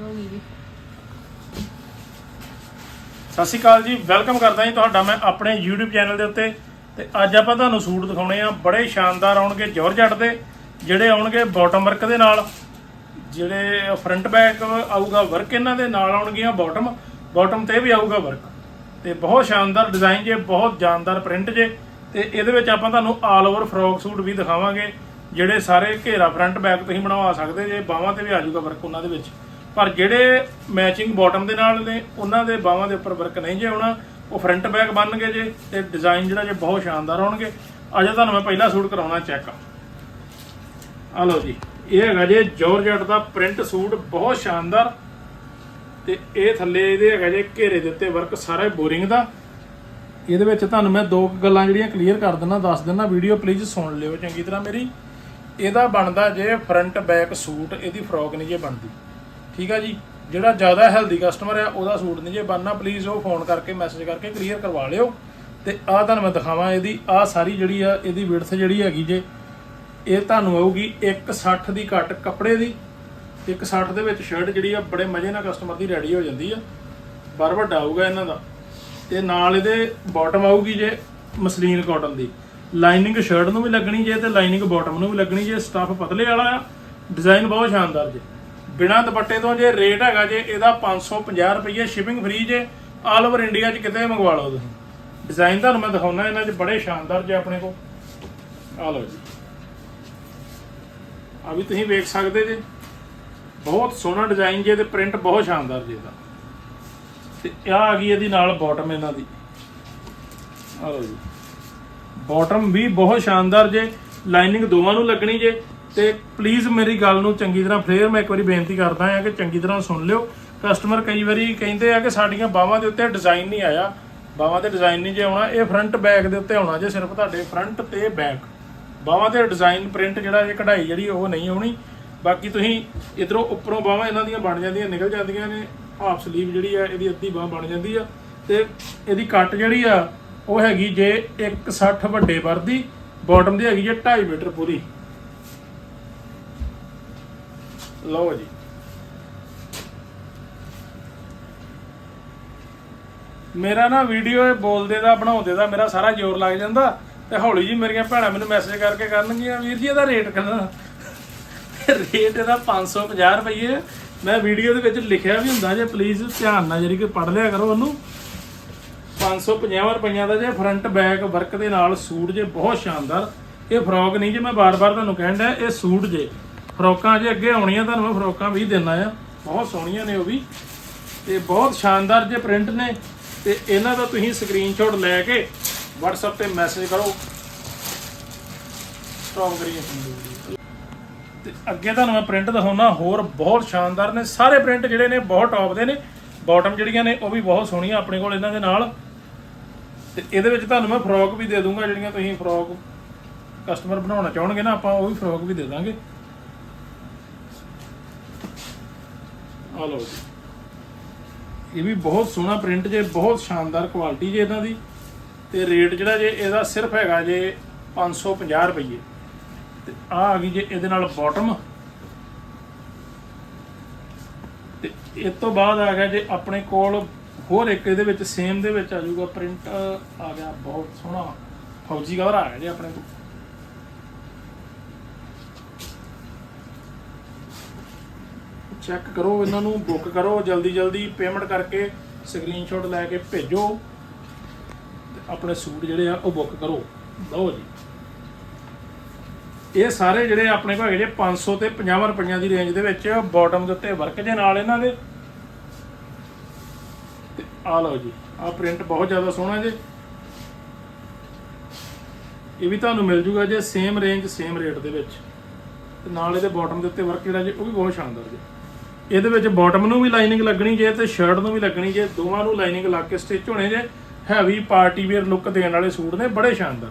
ਹੋ ਗਈ ਜੀ। ਸਤਿ ਸ਼੍ਰੀ ਅਕਾਲ ਜੀ, ਵੈਲਕਮ ਕਰਦਾ ਜੀ ਤੁਹਾਡਾ ਮੈਂ ਆਪਣੇ YouTube ਚੈਨਲ ਦੇ ਉੱਤੇ। ਤੇ ਅੱਜ ਆਪਾਂ ਤੁਹਾਨੂੰ ਸੂਟ ਦਿਖਾਉਣੇ ਆ, ਬੜੇ ਸ਼ਾਨਦਾਰ ਆਉਣਗੇ ਜੋਰਜੱਟ ਦੇ, ਜਿਹੜੇ ਆਉਣਗੇ ਬਾਟਮ ਵਰਕ ਦੇ ਨਾਲ। ਜਿਹੜੇ ਫਰੰਟ ਬੈਕ ਆਊਗਾ ਵਰਕ ਇਹਨਾਂ ਦੇ ਨਾਲ ਆਉਣਗੀਆਂ ਬਾਟਮ ਬਾਟਮ ਤੇ ਵੀ ਆਊਗਾ ਵਰਕ ਤੇ ਬਹੁਤ ਸ਼ਾਨਦਾਰ ਡਿਜ਼ਾਈਨ ਜੇ, ਬਹੁਤ ਜਾਨਦਾਰ ਪ੍ਰਿੰਟ ਜੇ। ਤੇ ਇਹਦੇ ਵਿੱਚ ਆਪਾਂ ਤੁਹਾਨੂੰ ਆਲ ਓਵਰ ਫਰੋਕ ਸੂਟ ਵੀ ਦਿਖਾਵਾਂਗੇ, ਜਿਹੜੇ ਸਾਰੇ ਘੇਰਾ ਫਰੰਟ ਬੈਕ ਤੁਸੀਂ ਬਣਵਾ ਸਕਦੇ ਜੇ, ਬਾਹਾਂ ਤੇ ਵੀ ਆ ਜਾਊਗਾ ਵਰਕ ਉਹਨਾਂ ਦੇ ਵਿੱਚ। ਪਰ ਜਿਹੜੇ ਮੈਚਿੰਗ ਬਾਟਮ ਦੇ ਨਾਲ ਨੇ, ਉਹਨਾਂ ਦੇ ਬਾਹਾਂ ਦੇ ਉੱਪਰ ਵਰਕ ਨਹੀਂ ਜੇ ਆਉਣਾ, ਉਹ ਫਰੰਟ ਬੈਕ ਬਣਨਗੇ ਜੇ ਤੇ ਡਿਜ਼ਾਈਨ ਜਿਹੜਾ ਜੇ ਬਹੁਤ ਸ਼ਾਨਦਾਰ ਹੋਣਗੇ। ਅਜੇ ਤੁਹਾਨੂੰ ਮੈਂ ਪਹਿਲਾ ਸੂਟ ਕਰਾਉਣਾ ਚੈੱਕ ਆ। ਲਓ ਜੀ, ਇਹ ਹੈਗਾ ਜੇ ਜੋਰਜੱਟ ਦਾ ਪ੍ਰਿੰਟ ਸੂਟ, ਬਹੁਤ ਸ਼ਾਨਦਾਰ। ਤੇ ਇਹ ਥੱਲੇ ਇਹਦੇ ਹੈਗਾ ਜੇ ਘੇਰੇ ਦੇ ਉੱਤੇ ਵਰਕ ਸਾਰਾ ਬੋਰਿੰਗ ਦਾ। ਇਹਦੇ ਵਿੱਚ ਤੁਹਾਨੂੰ ਮੈਂ ਦੋ ਗੱਲਾਂ ਜਿਹੜੀਆਂ ਕਲੀਅਰ ਕਰ ਦਿੰਦਾ, ਦੱਸ ਦਿੰਦਾ ਵੀਡੀਓ ਪਲੀਜ਼ ਸੁਣ ਲਿਓ ਚੰਗੀ ਤਰ੍ਹਾਂ ਮੇਰੀ। ਇਹਦਾ ਬਣਦਾ ਜੇ ਫਰੰਟ ਬੈਕ ਸੂਟ, ਇਹਦੀ ਫਰੋਕ ਨਹੀਂ ਜੇ ਬਣਦੀ। ਠੀਕ ਆ ਜੀ? ਜਿਹੜਾ ਜ਼ਿਆਦਾ ਹੈਲਦੀ ਕਸਟਮਰ ਆ, ਉਹਦਾ ਸੂਟ ਨਹੀਂ ਜੇ ਬਣਨਾ ਪਲੀਜ਼ ਉਹ ਫੋਨ ਕਰਕੇ ਮੈਸੇਜ ਕਰਕੇ ਕਲੀਅਰ ਕਰਵਾ ਲਿਓ। ਤੇ ਆਹ ਤੁਹਾਨੂੰ ਮੈਂ ਦਿਖਾਵਾਂ ਇਹਦੀ, ਆਹ ਸਾਰੀ ਜਿਹੜੀ ਆ, ਇਹਦੀ ਵਿਡਥ ਜਿਹੜੀ ਹੈਗੀ ਜੇ, ਇਹ ਤੁਹਾਨੂੰ ਆਊਗੀ 160 ਦੀ ਘੱਟ ਕੱਪੜੇ ਦੀ 160 ਦੇ ਵਿੱਚ ਸ਼ਰਟ ਜਿਹੜੀ ਆ, ਬੜੇ ਮਜ਼ੇ ਨਾਲ ਕਸਟਮਰ ਦੀ ਰੈਡੀ ਹੋ ਜਾਂਦੀ ਆ। ਬਰ ਵੱਡਾ ਆਊਗਾ ਇਹਨਾਂ ਦਾ। ਤੇ ਨਾਲ ਇਹਦੇ ਬਾਟਮ ਆਊਗੀ ਜੇ ਮਸਲੀਨ ਕਾਟਨ ਦੀ। ਲਾਈਨਿੰਗ ਸ਼ਰਟ ਨੂੰ ਵੀ ਲੱਗਣੀ ਜੇ ਤੇ ਲਾਈਨਿੰਗ ਬਾਟਮ ਨੂੰ ਵੀ ਲੱਗਣੀ ਜੇ ਸਟਫ ਪਤਲੇ ਵਾਲਾ ਆ। ਡਿਜ਼ਾਈਨ ਬਹੁਤ ਸ਼ਾਨਦਾਰ ਜੇ। ਬਿਨਾਂ ਦੁਪੱਟੇ ਤੋਂ ਜੇ ਰੇਟ ਹੈਗਾ ਜੇ, ਇਹਦਾ 550 ਰੁਪਏ ਸ਼ਿਪਿੰਗ ਫ੍ਰੀ ਜੇ ਆਲ ਓਵਰ ਇੰਡੀਆ 'ਚ ਕਿਤੇ ਮੰਗਵਾ ਲਓ ਤੁਸੀਂ। ਡਿਜ਼ਾਈਨ ਤੁਹਾਨੂੰ ਮੈਂ ਦਿਖਾਉਣਾ ਇਹਨਾਂ 'ਚ ਬੜੇ ਸ਼ਾਨਦਾਰ ਜੇ ਆਪਣੇ ਕੋਲ। ਆ ਲਓ ਜੀ। ਆ ਵੀ ਤੁਸੀਂ ਵੇਖ ਸਕਦੇ ਜੇ। ਬਹੁਤ ਸੋਹਣਾ ਡਿਜ਼ਾਈਨ ਜੇ ਤੇ ਪ੍ਰਿੰਟ ਬਹੁਤ ਸ਼ਾਨਦਾਰ ਜੇ ਇਹਦਾ। ਤੇ ਆ ਆ ਗਈ ਇਹਦੀ ਨਾਲ ਬਾਟਮ ਇਹਨਾਂ ਦੀ। ਆ ਲਓ ਜੀ। ਬਾਟਮ ਵੀ ਬਹੁਤ ਸ਼ਾਨਦਾਰ ਜੇ। ਲਾਈਨਿੰਗ ਦੋਵਾਂ ਨੂੰ ਲੱਗਣੀ ਜੇ। ਤੇ ਪਲੀਜ਼ ਮੇਰੀ ਗੱਲ ਨੂੰ ਚੰਗੀ ਤਰ੍ਹਾਂ ਫੇਰ ਮੈਂ ਇੱਕ ਵਾਰੀ ਬੇਨਤੀ ਕਰਦਾ ਹਾਂ ਕਿ ਚੰਗੀ ਤਰ੍ਹਾਂ ਸੁਣ ਲਿਓ। ਕਸਟਮਰ ਕਈ ਵਾਰੀ ਕਹਿੰਦੇ ਆ ਕਿ ਸਾਡੀਆਂ ਬਾਹਾਂ ਦੇ ਉੱਤੇ ਡਿਜ਼ਾਈਨ ਨਹੀਂ ਆਇਆ। ਬਾਹਾਂ ਤੇ ਡਿਜ਼ਾਈਨ ਨਹੀਂ ਜੇ ਆਉਣਾ, ਇਹ ਫਰੰਟ ਬੈਕ ਦੇ ਉੱਤੇ ਆਉਣਾ ਜੇ ਸਿਰਫ ਤੁਹਾਡੇ ਫਰੰਟ ਤੇ ਬੈਕ ਬਾਹਾਂ ਤੇ ਡਿਜ਼ਾਈਨ ਪ੍ਰਿੰਟ ਜਿਹੜਾ ਇਹ ਕਢਾਈ ਜਿਹੜੀ ਉਹ ਨਹੀਂ ਆਉਣੀ। ਬਾਕੀ ਤੁਸੀਂ ਇਧਰੋਂ ਉੱਪਰੋਂ ਬਾਹਾਂ ਇਹਨਾਂ ਦੀਆਂ ਬਣ ਜਾਂਦੀਆਂ, ਨਿਕਲ ਜਾਂਦੀਆਂ ਨੇ। ਹਾਫ ਸਲੀਵ ਜਿਹੜੀ ਆ, ਇਹਦੀ ਅੱਧੀ ਬਾਹ ਬਣ ਜਾਂਦੀ ਆ। ਤੇ ਇਹਦੀ ਕੱਟ ਜਿਹੜੀ ਆ, ਉਹ ਹੈਗੀ ਜੇ 160 ਵੱਡੇ ਵਰਦੀ ਦੀ ਬਾਟਮ ਦੀ ਹੈਗੀ ਜੇ 2.5 ਮੀਟਰ ਪੂਰੀ। ਲਓ ਜੀ। ਮੇਰਾ ਨਾ ਵੀਡੀਓ ਬੋਲਦੇ ਦਾ, ਬਣਾਉਂਦੇ ਦਾ ਮੇਰਾ ਸਾਰਾ ਜ਼ੋਰ ਲੱਗ ਜਾਂਦਾ ਤੇ ਹੌਲੀ ਜੀ ਮੇਰੀਆਂ ਭੈਣਾਂ ਮੈਨੂੰ ਮੈਸੇਜ ਕਰਕੇ ਕਰਨਗੀਆਂ, ਵੀਰ ਜੀ ਇਹਦਾ ਰੇਟ ਕਿੰਨਾ? ਰੇਟ ਇਹਦਾ 550 ਰੁਪਏ ਮੈਂ ਵੀਡੀਓ ਦੇ ਵਿੱਚ ਲਿਖਿਆ ਵੀ ਹੁੰਦਾ ਜੇ ਪਲੀਜ਼ ਧਿਆਨ ਨਾਲ ਜਿਹੜੀ ਕਿ ਪੜ੍ਹ ਲਿਆ ਕਰੋ ਉਹਨੂੰ। 550 ਰੁਪਈਆ ਦਾ ਜੇ ਫਰੰਟ ਬੈਕ ਵਰਕ ਦੇ ਨਾਲ ਸੂਟ ਜੇ ਬਹੁਤ ਸ਼ਾਨਦਾਰ। ਇਹ ਫਰੋਕ ਨਹੀਂ ਜੇ ਮੈਂ ਬਾਰ-ਬਾਰ ਤੁਹਾਨੂੰ ਕਹਿਣ ਡਿਆ, ਇਹ ਸੂਟ ਜੇ। ਫਰੋਕਾਂ ਜੇ ਅੱਗੇ ਆਉਣੀਆਂ, ਤੁਹਾਨੂੰ ਮੈਂ ਫਰੋਕਾਂ ਵੀ ਦੇਣਾ ਆ। ਬਹੁਤ ਸੋਹਣੀਆਂ ਨੇ ਉਹ ਵੀ। ਤੇ ਬਹੁਤ ਸ਼ਾਨਦਾਰ ਜੇ ਪ੍ਰਿੰਟ ਨੇ। ਤੇ ਇਹਨਾਂ ਦਾ ਤੁਸੀਂ ਸਕਰੀਨਸ਼ਾਟ ਲੈ ਕੇ WhatsApp ਤੇ ਮੈਸੇਜ ਕਰੋ। ਸਟਾਪ ਕਰੀਏ ਤੇ ਅੱਗੇ ਤੁਹਾਨੂੰ ਮੈਂ ਪ੍ਰਿੰਟ ਦਿਖਾਉਣਾ ਹੋਰ ਬਹੁਤ ਸ਼ਾਨਦਾਰ ਨੇ। ਸਾਰੇ ਪ੍ਰਿੰਟ ਜਿਹੜੇ ਨੇ ਬਹੁਤ ਟੌਪ ਦੇ ਨੇ। ਬਾਟਮ ਜਿਹੜੀਆਂ ਨੇ, ਉਹ ਵੀ ਬਹੁਤ ਸੋਹਣੀਆਂ ਆਪਣੇ ਕੋਲ ਇਹਨਾਂ ਦੇ ਨਾਲ। ਤੇ ਇਹਦੇ ਵਿੱਚ ਤੁਹਾਨੂੰ ਮੈਂ ਫਰੋਕ ਵੀ ਦੇ ਦੂੰਗਾ, ਜਿਹੜੀਆਂ ਤੁਸੀਂ ਫਰੋਕ ਕਸਟਮਰ ਬਣਾਉਣਾ ਚਾਹਣਗੇ ਨਾ, ਆਪਾਂ ਉਹ ਵੀ ਫਰੋਕ ਵੀ ਦੇ ਦਾਂਗੇ। ਆ ਲਓ ਜੀ। ਇਹ ਵੀ ਬਹੁਤ ਸੋਹਣਾ ਪ੍ਰਿੰਟ ਜੇ, ਬਹੁਤ ਸ਼ਾਨਦਾਰ ਕੁਆਲਿਟੀ ਜੇ ਇਹਨਾਂ ਦੀ। ਤੇ ਰੇਟ ਜਿਹੜਾ ਜੇ, ਇਹਦਾ ਸਿਰਫ ਹੈਗਾ ਜੇ 550 ਰੁਪਏ ਤੇ ਆ ਆ ਗਈ ਜੇ ਇਹਦੇ ਨਾਲ ਬਾਟਮ ਤੇ ਇਸ ਤੋਂ ਬਾਅਦ ਆ ਗਿਆ ਜੇ ਆਪਣੇ ਕੋਲ ਹੋਰ ਇੱਕ, ਇਹਦੇ ਵਿੱਚ ਸੇਮ ਦੇ ਵਿੱਚ ਆ ਜਾਊਗਾ ਪ੍ਰਿੰਟ ਆ ਗਿਆ, ਬਹੁਤ ਸੋਹਣਾ। ਫੌਜੀ ਕਵਰ ਆ ਗਿਆ ਜੇ ਆਪਣੇ ਕੋਲ। ਚੈੱਕ ਕਰੋ ਇਹਨਾਂ ਨੂੰ ਬੁੱਕ ਕਰੋ, ਜਲਦੀ ਜਲਦੀ ਪੇਮੈਂਟ ਕਰਕੇ ਸਕਰੀਨਸ਼ਾਟ ਲੈ ਕੇ ਭੇਜੋ ਤੇ ਆਪਣੇ ਸੂਟ ਜਿਹੜੇ ਆ ਉਹ ਬੁੱਕ ਕਰੋ। ਲਓ ਜੀ। ਇਹ ਸਾਰੇ ਜਿਹੜੇ ਆਪਣੇ ਕੋਲ ਹੈਗੇ ਜੇ 500 ਤੇ 50 ਰੁਪਈਆਂ ਦੀ ਰੇਂਜ ਦੇ ਵਿੱਚ ਬਾਟਮ ਦੇ ਉੱਤੇ ਵਰਕ ਜੇ ਨਾਲ ਇਹਨਾਂ ਦੇ। ਤੇ ਆ ਲਓ ਜੀ ਆ ਪ੍ਰਿੰਟ ਬਹੁਤ ਜ਼ਿਆਦਾ ਸੋਹਣਾ ਜੇ। ਇਹ ਵੀ ਤੁਹਾਨੂੰ ਮਿਲ ਜੂਗਾ ਜੇ ਸੇਮ ਰੇਂਜ ਸੇਮ ਰੇਟ ਦੇ ਵਿੱਚ। ਤੇ ਨਾਲ ਇਹਦੇ ਬਾਟਮ ਦੇ ਉੱਤੇ ਵਰਕ ਜਿਹੜਾ ਜੇ ਉਹ ਵੀ ਬਹੁਤ ਸ਼ਾਨਦਾਰ ਜੇ। ਇਹਦੇ ਵਿੱਚ ਬਾਟਮ ਨੂੰ ਵੀ ਲਾਈਨਿੰਗ ਲੱਗਣੀ ਜੇ ਤੇ ਸ਼ਰਟ ਨੂੰ ਵੀ ਲੱਗਣੀ ਜੇ, ਦੋਵਾਂ ਨੂੰ ਲਾਈਨਿੰਗ ਲਾ ਕੇ ਸਟਿਚ ਹੋਣੇ ਜੇ ਹੈਵੀ ਪਾਰਟੀ ਵੇਅਰ ਲੁੱਕ ਦੇਣ ਵਾਲੇ ਸੂਟ ਨੇ, ਬੜੇ ਸ਼ਾਨਦਾਰ।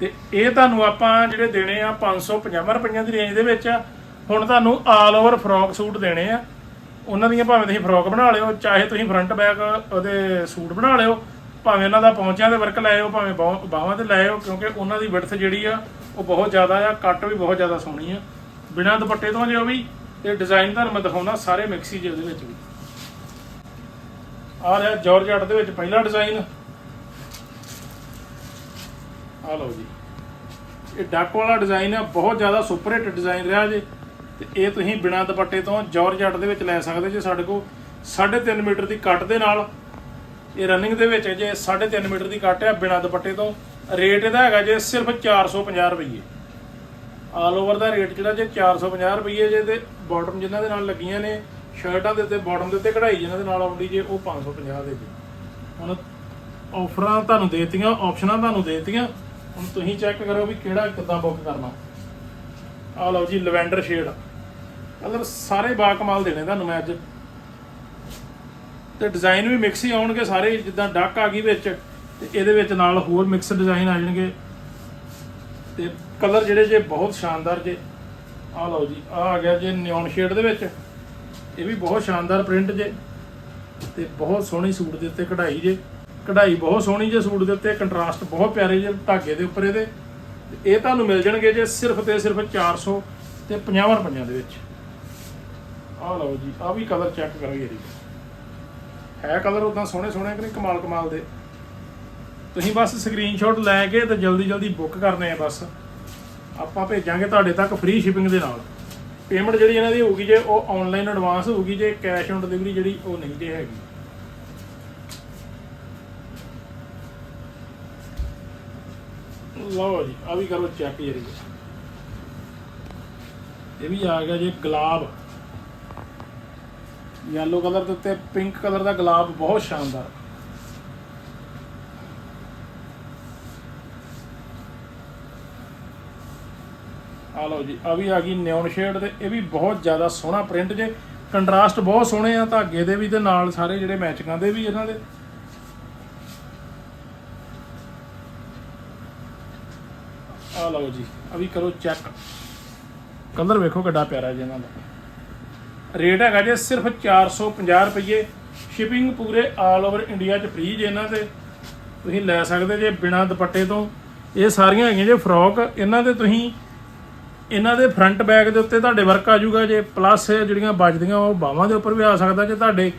ਤੇ ਇਹ ਤੁਹਾਨੂੰ ਆਪਾਂ ਜਿਹੜੇ ਦੇਣੇ ਆ 550 ਰੁਪਈਆਂ ਦੀ ਰੇਂਜ ਦੇ ਵਿੱਚ ਆ, ਹੁਣ ਤੁਹਾਨੂੰ ਆਲ ਓਵਰ ਫਰੋਕ ਸੂਟ ਦੇਣੇ ਆ। ਉਹਨਾਂ ਦੀਆਂ ਭਾਵੇਂ ਤੁਸੀਂ ਫਰੋਕ ਬਣਾ ਲਿਓ, ਚਾਹੇ ਤੁਸੀਂ ਫਰੰਟ ਬੈਕ ਉਹਦੇ ਸੂਟ ਬਣਾ ਲਿਓ, ਭਾਵੇਂ ਉਹਨਾਂ ਦਾ ਪੌਂਚਿਆਂ ਦੇ ਵਰਕ ਲਾਇਓ, ਭਾਵੇਂ ਬਾਹਾਂ ਬਾਹਾਂ ਤੇ ਲਾਇਓ, ਕਿਉਂਕਿ ਉਹਨਾਂ ਦੀ ਵਿੜਥ ਜਿਹੜੀ ਆ, ਉਹ ਬਹੁਤ ਜ਼ਿਆਦਾ ਆ, ਕੱਟ ਵੀ ਬਹੁਤ ਜ਼ਿਆਦਾ ਸੋਹਣੀ ਆ। ਬਿਨਾਂ ਦੁਪੱਟੇ ਤੋਂ ਜੇ ਉਹ ਵੀ ਤੇ ਡਿਜ਼ਾਈਨ ਤੁਹਾਨੂੰ ਮੈਂ ਦਿਖਾਉਣਾ ਸਾਰੇ ਮਿਕਸ ਹੀ ਜੇ ਉਹਦੇ ਵਿੱਚ ਵੀ। ਆ ਰਿਹਾ ਜਾਰਜਟ ਦੇ ਵਿੱਚ ਪਹਿਲਾ ਡਿਜ਼ਾਈਨ ਆ ਲਓ ਜੀ। ਇਹ ਡੱਕ ਵਾਲਾ ਡਿਜ਼ਾਈਨ ਹੈ ਬਹੁਤ ਜ਼ਿਆਦਾ ਸੁਪਰ ਹਿੱਟ ਡਿਜ਼ਾਈਨ ਰਿਹਾ ਜੇ। ਤੇ ਇਹ ਤੁਸੀਂ ਬਿਨਾਂ ਦੁਪੱਟੇ ਤੋਂ ਜਾਰਜਟ ਦੇ ਵਿੱਚ ਲੈ ਸਕਦੇ ਜੇ ਸਾਡੇ ਕੋਲ 3.5 ਮੀਟਰ ਦੀ ਕੱਟ ਦੇ ਨਾਲ। ਇਹ ਰਨਿੰਗ ਦੇ ਵਿੱਚ ਹੈ ਜੇ 3.5 ਮੀਟਰ ਦੀ ਕੱਟ ਹੈ ਬਿਨਾਂ ਦੁਪੱਟੇ ਤੋਂ। ਰੇਟ ਇਹਦਾ ਹੈਗਾ ਜੇ ਸਿਰਫ 450 ਰੁਪਏ ਆਲ ਓਵਰ ਦਾ ਰੇਟ ਜਿਹੜਾ ਜੇ 450 ਰੁਪਏ ਜੇ ਤੇ ਬਾਟਮ ਜਿਨ੍ਹਾਂ ਦੇ ਨਾਲ ਲੱਗੀਆਂ ਨੇ, ਸ਼ਰਟਾਂ ਦੇ ਉੱਤੇ, ਬਾਟਮ ਦੇ ਉੱਤੇ ਕਢਾਈ ਜਿਨ੍ਹਾਂ ਦੇ ਨਾਲ ਆਉਂਦੀ ਜੇ, ਉਹ 550 ਦੇ ਜੀ। ਹੁਣ ਆਫਰਾਂ ਤੁਹਾਨੂੰ ਦੇਤੀਆਂ, ਆਪਸ਼ਨਾਂ ਤੁਹਾਨੂੰ ਦੇਤੀਆਂ, ਹੁਣ ਤੁਸੀਂ ਚੈੱਕ ਕਰੋ ਵੀ ਕਿਹੜਾ ਕਿੱਦਾਂ ਬੁੱਕ ਕਰਨਾ। ਆ ਲਓ ਜੀ, ਲਵੈਂਡਰ ਸ਼ੇਡ। ਕਲਰ ਸਾਰੇ ਬਾ ਕਮਾਲ ਦੇਣੇ ਤੁਹਾਨੂੰ ਮੈਂ ਅੱਜ। ਤੇ ਡਿਜ਼ਾਈਨ ਵੀ ਮਿਕਸ ਹੀ ਆਉਣਗੇ ਸਾਰੇ, ਜਿੱਦਾਂ ਡੱਕ ਆ ਗਈ ਵਿੱਚ, ਤੇ ਇਹਦੇ ਵਿੱਚ ਨਾਲ ਹੋਰ ਮਿਕਸ ਡਿਜ਼ਾਈਨ ਆ ਜਾਣਗੇ। ਤੇ ਕਲਰ ਜਿਹੜੇ ਜੇ ਬਹੁਤ ਸ਼ਾਨਦਾਰ ਜੇ। ਆ ਲਓ ਜੀ, ਆ ਆ ਗਿਆ ਜੇ ਨਿਓਨ ਸ਼ੇਡ ਦੇ ਵਿੱਚ। ਇਹ ਵੀ ਬਹੁਤ ਸ਼ਾਨਦਾਰ ਪ੍ਰਿੰਟ ਜੇ ਤੇ ਬਹੁਤ ਸੋਹਣੀ ਸੂਟ ਦੇ ਉੱਤੇ ਕਢਾਈ ਜੇ। ਕਢਾਈ ਬਹੁਤ ਸੋਹਣੀ ਜੇ ਸੂਟ ਦੇ ਉੱਤੇ ਕੰਟਰਾਸਟ ਬਹੁਤ ਪਿਆਰੇ ਜੇ ਧਾਗੇ ਦੇ ਉੱਪਰ ਇਹਦੇ। ਤੇ ਇਹ ਤੁਹਾਨੂੰ ਮਿਲ ਜਾਣਗੇ ਜੇ ਸਿਰਫ ਤੇ ਸਿਰਫ 400 ਤੇ 50 ਰੁਪਈਆਂ ਦੇ ਵਿੱਚ। ਆ ਲਓ ਜੀ, ਆ ਵੀ ਕਲਰ ਚੈੱਕ ਕਰੋ ਜੀ। ਹੈ ਕਲਰ ਉਦਾਂ ਸੋਹਣੇ ਸੋਹਣੇ ਕਿ ਨਹੀਂ, ਕਮਾਲ ਕਮਾਲ ਦੇ। ਤੁਸੀਂ ਬਸ ਸਕਰੀਨਸ਼ਾਟ ਲੈ ਕੇ ਤੇ ਜਲਦੀ ਜਲਦੀ ਬੁੱਕ ਕਰਨੇ ਆ ਬਸ। ਆਪਾਂ ਭੇਜਾਂਗੇ ਤੁਹਾਡੇ ਤੱਕ ਫ੍ਰੀ ਸ਼ਿਪਿੰਗ ਦੇ ਨਾਲ। ਪੇਮੈਂਟ ਜਿਹੜੀ ਇਹਨਾਂ ਦੀ ਹੋਊਗੀ ਜੇ ਉਹ ਆਨਲਾਈਨ ਐਡਵਾਂਸ ਹੋਊਗੀ, ਜੇ ਕੈਸ਼ ਔਨ ਡਿਲੀਵਰੀ ਜਿਹੜੀ ਉਹ ਨਹੀਂ ਜੇ ਹੈਗੀ। ਲਓ ਜੀ ਆ ਵੀ ਕਰੋ ਚੈੱਕ ਜੀ ਇਹ ਵੀ ਆ ਗਿਆ ਜੀ, ਗੁਲਾਬ। ਯੈਲੋ ਕਲਰ ਦੇ ਉੱਤੇ ਪਿੰਕ ਕਲਰ ਦਾ ਗੁਲਾਬ ਬਹੁਤ ਸ਼ਾਨਦਾਰ। ਆ ਲਓ ਜੀ, ਆ ਵੀ ਆ ਗਈ ਨਿਓਨ ਸ਼ੇਡ ਤੇ ਇਹ ਵੀ ਬਹੁਤ ਜ਼ਿਆਦਾ ਸੋਹਣਾ ਪ੍ਰਿੰਟ ਜੇ। ਕੰਟਰਾਸਟ ਬਹੁਤ ਸੋਹਣੇ ਆ, ਧਾਗੇ ਦੇ ਵੀ ਤੇ ਨਾਲ ਸਾਰੇ ਜਿਹੜੇ ਮੈਚਿੰਗਾਂ ਦੇ ਵੀ ਇਹਨਾਂ ਦੇ। ਆ ਲਓ ਜੀ, ਆ ਵੀ ਕਰੋ ਚੈੱਕ ਕਲਰ ਵੇਖੋ ਕਿੱਡਾ ਪਿਆਰਾ ਜੀ ਇਹਨਾਂ ਦਾ। ਰੇਟ ਹੈਗਾ ਜੀ ਸਿਰਫ 450 ਰੁਪਏ ਸ਼ਿਪਿੰਗ ਪੂਰੇ ਆਲ ਓਵਰ ਇੰਡੀਆ 'ਚ ਫ੍ਰੀ ਜੇ ਇਹਨਾਂ ਤੇ ਤੁਸੀਂ ਲੈ ਸਕਦੇ ਜੇ ਬਿਨਾ ਦੁਪੱਟੇ ਤੋਂ। ਇਹ ਸਾਰੀਆਂ ਹੈਗੀਆਂ ਜੇ ਫਰੋਕ ਇਹਨਾਂ ਦੇ ਤੁਸੀਂ ਇਹਨਾਂ ਦੇ ਫਰੰਟ ਬੈਕ ਦੇ ਉੱਤੇ ਤੁਹਾਡੇ ਵਰਕ ਆ ਜਾਊਗਾ ਜੇ ਪਲੱਸ ਜਿਹੜੀਆਂ ਵੱਜਦੀਆਂ ਉਹ ਬਾਹਾਂ ਦੇ ਉੱਪਰ ਵੀ ਆ ਸਕਦਾ, ਜੇ ਤੁਹਾਡੇ,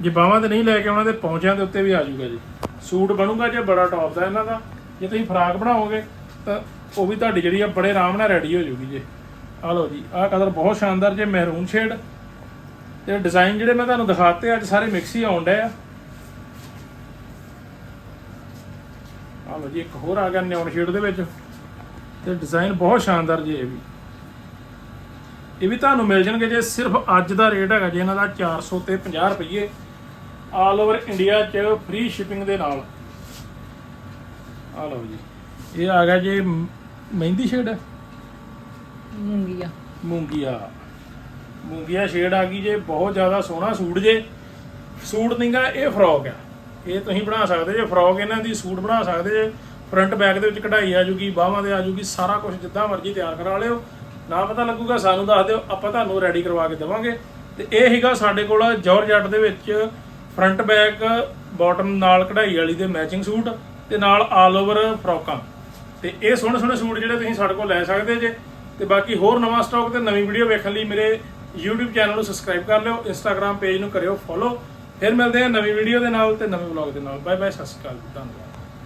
ਜੇ ਬਾਹਾਂ ਤੇ ਨਹੀਂ ਲੈ ਕੇ ਆਉਣਾ ਤੇ ਪੌਂਚਿਆਂ ਦੇ ਉੱਤੇ ਵੀ ਆ ਜਾਊਗਾ ਜੀ। ਸੂਟ ਬਣੂਗਾ ਜੇ ਬੜਾ ਟੌਪ ਦਾ ਇਹਨਾਂ ਦਾ। ਜੇ ਤੁਸੀਂ ਫਰਾਕ ਬਣਾਓਗੇ, ਤਾਂ ਉਹ ਵੀ ਤੁਹਾਡੀ ਜਿਹੜੀ ਆ ਬੜੇ ਆਰਾਮ ਨਾਲ ਰੈਡੀ ਹੋ ਜਾਊਗੀ ਜੇ। ਆ ਲਓ ਜੀ, ਆਹ ਕਲਰ ਬਹੁਤ ਸ਼ਾਨਦਾਰ ਜੇ ਮਹਿਰੂਨ ਸ਼ੇਡ ਤੇ ਡਿਜ਼ਾਈਨ ਜਿਹੜੇ ਮੈਂ ਤੁਹਾਨੂੰ ਦਿਖਾਤੇ, ਅੱਜ ਸਾਰੇ ਮਿਕਸ ਹੀ ਆਉਣ ਡਏ ਆ। ਆ ਲਓ ਜੀ, ਇੱਕ ਹੋਰ ਆ ਗਿਆ ਨਿਓਨ ਸ਼ੇਡ ਦੇ ਵਿੱਚ। ਤੇ ਡਿਜ਼ਾਈਨ ਬਹੁਤ ਸ਼ਾਨਦਾਰ ਜੀ ਇਹ ਵੀ। ਇਹ ਵੀ ਤੁਹਾਨੂੰ ਮਿਲ ਜਾਣਗੇ ਜੇ ਸਿਰਫ ਅੱਜ ਦਾ ਰੇਟ ਹੈਗਾ ਜੀ ਇਹਨਾਂ ਦਾ 400 ਤੇ 50 ਰੁਪਏ ਆਲ ਓਵਰ ਇੰਡੀਆ 'ਚ ਫ੍ਰੀ ਸ਼ਿਪਿੰਗ ਦੇ ਨਾਲ। ਆ ਲਓ ਜੀ। ਇਹ ਆ ਗਿਆ ਜੀ ਮਹਿੰਦੀ ਸ਼ੇਡ। ਮੂੰਗੀਆ। ਮੂੰਗੀਆ। ਮੂੰਗੀਆ ਸ਼ੇਡ ਆ ਗਈ ਜੇ ਬਹੁਤ ਜ਼ਿਆਦਾ ਸੋਹਣਾ ਸੂਟ ਜੇ। ਸੂਟ ਨਹੀਂਗਾ ਇਹ ਫਰੋਕ ਆ। ਇਹ ਤੁਸੀਂ ਬਣਾ ਸਕਦੇ ਜੇ ਫਰੋਕ ਇਹਨਾਂ ਦੀ ਸੂਟ ਬਣਾ ਸਕਦੇ ਜੇ। ਫਰੰਟ ਬੈਕ ਦੇ ਵਿੱਚ ਕਢਾਈ ਆ ਜੂਗੀ ਬਾਹਾਂ ਦੇ ਆ ਜੂਗੀ ਸਾਰਾ ਕੁਝ ਜਿੱਦਾਂ ਮਰਜ਼ੀ ਤਿਆਰ ਕਰਾ ਲਿਓ। ਨਾ ਪਤਾ ਲੱਗੂਗਾ, ਸਾਨੂੰ ਦੱਸ ਦਿਓ, ਆਪਾਂ ਤੁਹਾਨੂੰ ਰੈਡੀ ਕਰਵਾ ਕੇ ਦੇਵਾਂਗੇ। ਤੇ ਇਹ ਹੈਗਾ ਸਾਡੇ ਕੋਲ ਜੌਰਜੱਟ ਦੇ ਵਿੱਚ ਫਰੰਟ ਬੈਕ ਬਾਟਮ ਨਾਲ ਕਢਾਈ ਵਾਲੀ ਦੇ ਮੈਚਿੰਗ ਸੂਟ ਤੇ ਨਾਲ ਆਲ ਓਵਰ ਫਰੋਕਾਂ ਤੇ ਇਹ ਸੋਹਣੇ ਸੋਹਣੇ ਸੂਟ ਜਿਹੜੇ ਤੁਸੀਂ ਸਾਡੇ ਕੋਲ ਲੈ ਸਕਦੇ ਜੇ। ਤੇ ਬਾਕੀ ਹੋਰ ਨਵਾਂ ਸਟਾਕ ਤੇ ਨਵੀਂ ਵੀਡੀਓ ਵੇਖਣ ਲਈ ਮੇਰੇ YouTube ਚੈਨਲ ਨੂੰ ਸਬਸਕ੍ਰਾਈਬ ਕਰ ਲਿਓ, Instagram ਪੇਜ ਨੂੰ ਕਰਿਓ ਫੋਲੋ ਫਿਰ ਮਿਲਦੇ ਹਾਂ ਨਵੀਂ ਵੀਡੀਓ ਦੇ ਨਾਲ ਤੇ ਨਵੇਂ ਵਲੌਗ ਦੇ ਨਾਲ। ਬਾਏ ਬਾਏ ਸਤਿ ਸ਼੍ਰੀ ਅਕਾਲ ਜੀ ਧੰਨਵਾਦ।